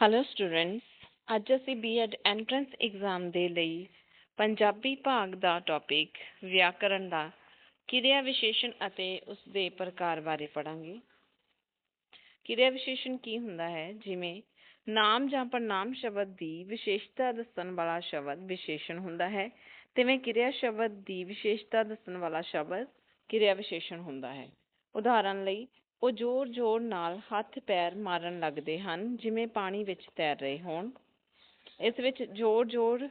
Hello students ਅੱਜ ਅਸੀਂ BEd entrance exam ਦੇ ਲਈ ਪੰਜਾਬੀ ਭਾਗ ਦਾ ਟੌਪਿਕ ਵਿਆਕਰਣ ਦਾ ਕਿਰਿਆ ਵਿਸ਼ੇਸ਼ਣ ਅਤੇ ਉਸ ਦੇ ਪ੍ਰਕਾਰ ਬਾਰੇ ਪੜਾਂਗੇ ਕਿਰਿਆ ਵਿਸ਼ੇਸ਼ਣ ਕੀ ਹੁੰਦਾ ਹੈ? ਜਿਵੇਂ ਨਾਮ ਜਾਂ ਪੜਨਾਮ ਸ਼ਬਦ ਦੀ ਵਿਸ਼ੇਸ਼ਤਾ ਦੱਸਣ ਵਾਲਾ ਸ਼ਬਦ ਵਿਸ਼ੇਸ਼ਣ ਹੁੰਦਾ ਹੈ। ਤਿਵੇਂ ਕਿਰਿਆ ਸ਼ਬਦ ਦੀ ਵਿਸ਼ੇਸ਼ਤਾ ਦੱਸਣ ਵਾਲਾ ਸ਼ਬਦ ਕਿਰਿਆ ਵਿਸ਼ੇਸ਼ਣ ਹੁੰਦਾ ਹੈ। ਉਦਾਹਰਨ ਲਈ ਉਹ ਜ਼ੋਰ-ਜ਼ੋਰ ਨਾਲ ਹੱਥ ਪੈਰ ਮਾਰਨ ਲੱਗਦੇ ਹਨ, ਜਿਵੇਂ ਪਾਣੀ ਵਿੱਚ ਤੈਰ ਰਹੇ ਹੋਣ। ਇਸ ਵਿੱਚ ਜ਼ੋਰ-ਜ਼ੋਰ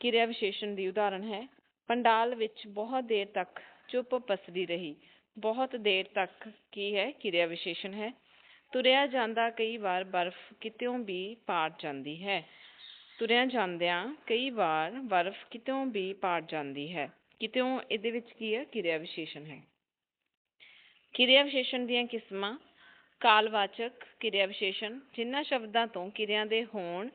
ਕਿਰਿਆ ਵਿਸ਼ੇਸ਼ਣ ਦੀ ਉਦਾਹਰਣ ਹੈ। ਪੰਡਾਲ ਵਿੱਚ ਬਹੁਤ ਦੇਰ ਤੱਕ ਚੁੱਪ ਪਸਰੀ ਰਹੀ। ਬਹੁਤ ਦੇਰ ਤੱਕ ਕੀ ਹੈ? ਕਿਰਿਆ ਵਿਸ਼ੇਸ਼ਣ ਹੈ। ਤੁਰਿਆ ਜਾਂਦਾ ਕਈ ਵਾਰ ਬਰਫ਼ ਕਿਤਿਓਂ ਵੀ ਪਾੜ ਜਾਂਦੀ ਹੈ। ਤੁਰਿਆ ਜਾਂਦਿਆਂ ਕਈ ਵਾਰ ਬਰਫ਼ ਕਿਤਿਓਂ ਵੀ ਪਾੜ ਜਾਂਦੀ ਹੈ। ਕਿਤਿਓਂ ਇਹਦੇ ਵਿੱਚ ਕੀ ਹੈ? ਕਿਰਿਆ ਵਿਸ਼ੇਸ਼ਣ ਹੈ। ਕਿਰਿਆ ਵਿਸ਼ੇਸ਼ਣ ਦੀਆਂ ਕਿਸਮਾਂ, ਕਾਲਵਾਚਕ ਕਿਰਿਆ ਵਿਸ਼ੇਸ਼ਣ ਜਿਨ੍ਹਾਂ ਸ਼ਬਦਾਂ ਤੋਂ ਕਿਰਿਆ ਦੇ ਹੋਣ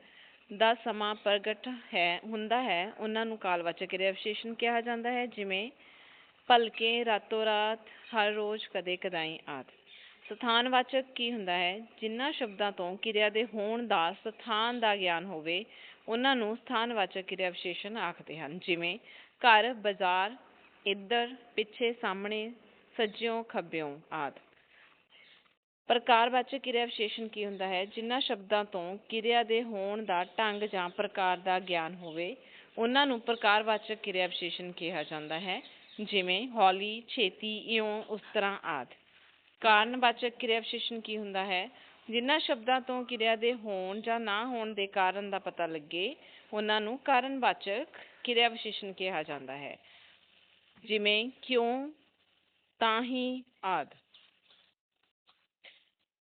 ਦਾ ਸਮਾਂ ਪ੍ਰਗਟ ਹੈ, ਹੁੰਦਾ ਹੈ, ਉਹਨਾਂ ਨੂੰ ਕਾਲਵਾਚਕ ਕਿਰਿਆ ਵਿਸ਼ੇਸ਼ਣ ਕਿਹਾ ਜਾਂਦਾ ਹੈ, ਜਿਵੇਂ ਭਲਕੇ, ਰਾਤੋਂ ਰਾਤ, ਹਰ ਰੋਜ਼, ਕਦੇ ਕਦਾਈ ਆਦਿ। ਸਥਾਨਵਾਚਕ ਕੀ ਹੁੰਦਾ ਹੈ? ਜਿਨ੍ਹਾਂ ਸ਼ਬਦਾਂ ਤੋਂ ਕਿਰਿਆ ਦੇ ਹੋਣ ਦਾ ਸਥਾਨ ਦਾ ਗਿਆਨ ਹੋਵੇ, ਉਹਨਾਂ ਨੂੰ ਸਥਾਨਵਾਚਕ ਕਿਰਿਆ ਵਿਸ਼ੇਸ਼ਣ ਆਖਦੇ ਹਨ, ਜਿਵੇਂ ਘਰ, ਬਾਜ਼ਾਰ, ਇੱਧਰ, ਪਿੱਛੇ, ਸਾਹਮਣੇ ਸੱਜਿਓਂ, ਖੱਬਿਓਂ ਆਦਿ। ਪ੍ਰਕਾਰਵਾਚਕ ਕਿਰਿਆ ਵਿਸ਼ੇਸ਼ਣ ਕੀ ਹੁੰਦਾ ਹੈ? ਜਿਨ੍ਹਾਂ ਸ਼ਬਦਾਂ ਤੋਂ ਕਿਰਿਆ ਦੇ ਹੋਣ ਦਾ ਢੰਗ ਜਾਂ ਪ੍ਰਕਾਰ ਦਾ ਗਿਆਨ ਹੋਵੇ, ਉਹਨਾਂ ਨੂੰ ਪ੍ਰਕਾਰਵਾਚਕ ਕਿਰਿਆ ਵਿਸ਼ੇਸ਼ਣ ਕਿਹਾ ਜਾਂਦਾ ਹੈ, ਜਿਵੇਂ ਹੌਲੀ, ਛੇਤੀ, ਇਉਂ, ਉਸ ਤਰ੍ਹਾਂ ਆਦਿ। ਕਾਰਨਵਾਚਕ ਕਿਰਿਆ ਵਿਸ਼ੇਸ਼ਣ ਕੀ ਹੁੰਦਾ ਹੈ? ਜਿਨ੍ਹਾਂ ਸ਼ਬਦਾਂ ਤੋਂ ਕਿਰਿਆ ਦੇ ਹੋਣ ਜਾਂ ਨਾ ਹੋਣ ਦੇ ਕਾਰਨ ਦਾ ਪਤਾ ਲੱਗੇ, ਉਹਨਾਂ ਨੂੰ ਕਾਰਨਵਾਚਕ ਕਿਰਿਆ ਵਿਸ਼ੇਸ਼ਣ ਕਿਹਾ ਜਾਂਦਾ ਹੈ। ਜਿਵੇਂ ਕਿਉਂ ਤਾਂ ਹੀ ਆਦਿ।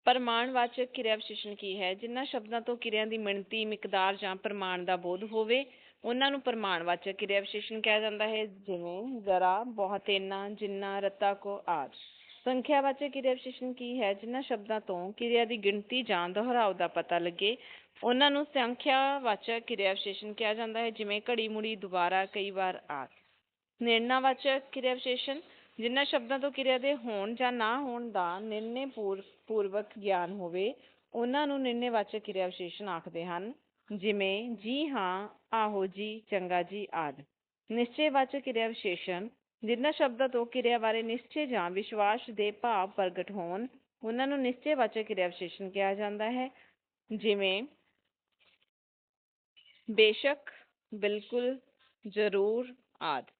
ਪ੍ਰਮਾਣਵਾਚਕ ਕਿਰਿਆ ਵਿਸ਼ੇਸ਼ਣ ਕੀ ਹੈ? ਜਿਨ੍ਹਾਂ ਸ਼ਬਦਾਂ ਤੋਂ ਕਿਰਿਆ ਦੀ ਮਿਣਤੀ, ਮਿਕਦਾਰ ਜਾਂ ਪ੍ਰਮਾਣ ਦਾ ਬੋਧ ਹੋਵੇ, ਉਹਨਾਂ ਨੂੰ ਪ੍ਰਮਾਣਵਾਚਕ ਕਿਰਿਆ ਵਿਸ਼ੇਸ਼ਣ ਕਿਹਾ ਜਾਂਦਾ ਹੈ, ਜਿਵੇਂ ਜ਼ਰਾ, ਬਹੁਤ ਇੰਨਾ, ਜਿੰਨਾ, ਰਤਾ ਕੋ ਆਦਿ। ਸੰਖਿਆਵਾਚਕ ਕਿਰਿਆ ਵਿਸ਼ੇਸ਼ਣ ਕੀ ਹੈ? ਜਿਨ੍ਹਾਂ ਸ਼ਬਦਾਂ ਤੋਂ ਕਿਰਿਆ ਦੀ ਗਿਣਤੀ ਜਾਂ ਦੁਹਰਾਓ ਦਾ ਪਤਾ ਲੱਗੇ, ਉਹਨਾਂ ਨੂੰ ਸੰਖਿਆਵਾਚਕ ਕਿਰਿਆ ਵਿਸ਼ੇਸ਼ਣ ਕਿਹਾ ਜਾਂਦਾ ਹੈ, ਜਿਵੇਂ ਘੜੀ ਮੁੜੀ, ਦੁਬਾਰਾ, ਕਈ ਵਾਰ ਆਦਿ। ਨਿਰਣਾਵਾਚਕ ਕਿਰਿਆ ਵਿਸ਼ੇਸ਼ਣ ਜਿਨ੍ਹਾਂ ਸ਼ਬਦਾਂ ਤੋਂ ਕਿਰਿਆ ਦੇ ਹੋਣ ਜਾਂ ਨਾ ਹੋਣ ਦਾ ਨਿਰਣੇ ਪੂਰਵਕ ਗਿਆਨ ਹੋਵੇ, ਉਹਨਾਂ ਨੂੰ ਨਿਰਣੇਵਾਚਕ ਕਿਰਿਆ ਵਿਸ਼ੇਸ਼ਣ ਆਖਦੇ ਹਨ, ਜਿਵੇਂ, ਜੀ ਹਾਂ, ਆਹੋ ਜੀ, ਚੰਗਾ ਜੀ ਆਦਿ। ਨਿਸ਼ਚੈਵਾਚਕ ਕਿਰਿਆ ਵਿਸ਼ੇਸ਼ਣ ਜਿਨ੍ਹਾਂ ਸ਼ਬਦਾਂ ਤੋਂ ਕਿਰਿਆ ਬਾਰੇ ਨਿਸ਼ਚੈ ਜਾਂ ਵਿਸ਼ਵਾਸ ਦੇ ਭਾਵ ਪ੍ਰਗਟ ਹੋਣ, ਉਹਨਾਂ ਨੂੰ ਨਿਸ਼ਚੈਵਾਚਕ ਕਿਰਿਆ ਵਿਸ਼ੇਸ਼ਣ ਕਿਹਾ ਜਾਂਦਾ ਹੈ, ਜਿਵੇਂ, ਬੇਸ਼ੱਕ, ਬਿਲਕੁਲ, ਜ਼ਰੂਰ ਆਦਿ।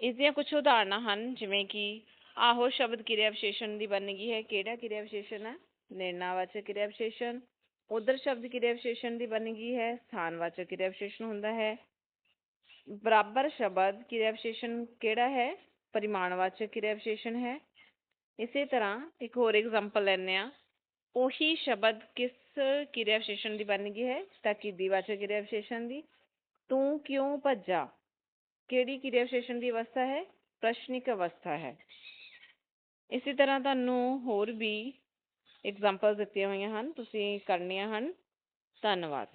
ਇਸ ਦੀਆਂ ਕੁਝ ਉਦਾਹਰਨਾਂ ਹਨ, ਜਿਵੇਂ ਕਿ ਆਹੋ ਸ਼ਬਦ ਕਿਰਿਆ ਵਿਸ਼ੇਸ਼ਣ ਦੀ ਬਣਗੀ ਹੈ, ਕਿਹੜਾ ਕਿਰਿਆ ਵਿਸ਼ੇਸ਼ਣ ਹੈ? ਨਿਰਣਾਵਾਚਕ ਕਿਰਿਆ ਵਿਸ਼ੇਸ਼ਣ। ਉਧਰ ਸ਼ਬਦ ਕਿਰਿਆ ਵਿਸ਼ੇਸ਼ਣ ਦੀ ਬਣਗੀ ਹੈ, ਸਥਾਨਵਾਚਕ ਕਿਰਿਆ ਵਿਸ਼ੇਸ਼ਣ ਹੁੰਦਾ ਹੈ। ਬਰਾਬਰ ਸ਼ਬਦ ਕਿਰਿਆ ਵਿਸ਼ੇਸ਼ਣ ਕਿਹੜਾ ਹੈ? ਪਰਿਮਾਣਵਾਚਕ ਕਿਰਿਆ ਵਿਸ਼ੇਸ਼ਣ ਹੈ। ਇਸੇ ਤਰ੍ਹਾਂ ਇੱਕ ਹੋਰ ਐਗਜ਼ਾਮਪਲ ਲੈਂਦੇ ਆ ਉਹੀ ਸ਼ਬਦ ਕਿਸ ਕਿਰਿਆ ਵਿਸ਼ੇਸ਼ਣ ਦੀ ਬਣਗੀ ਹੈ? ਤਾਕੀਦੀਵਾਚਕ ਕਿਰਿਆ ਵਿਸ਼ੇਸ਼ਣ ਦੀ। ਤੂੰ ਕਿਉਂ ਭੱਜਾ? ਕਿਹੜੀ ਕਿਰਿਆ ਵਿਸ਼ੇਸ਼ਣ ਦੀ ਅਵਸਥਾ ਹੈ? ਪ੍ਰਸ਼ਨਿਕ ਅਵਸਥਾ ਹੈ। ਇਸੇ ਤਰ੍ਹਾਂ ਤੁਹਾਨੂੰ ਹੋਰ ਵੀ ਐਗਜ਼ਾਮਪਲਸ ਦਿੱਤੀਆਂ ਹੋਈਆਂ ਹਨ। ਤੁਸੀਂ ਕਰਨੀਆਂ ਹਨ। ਧੰਨਵਾਦ।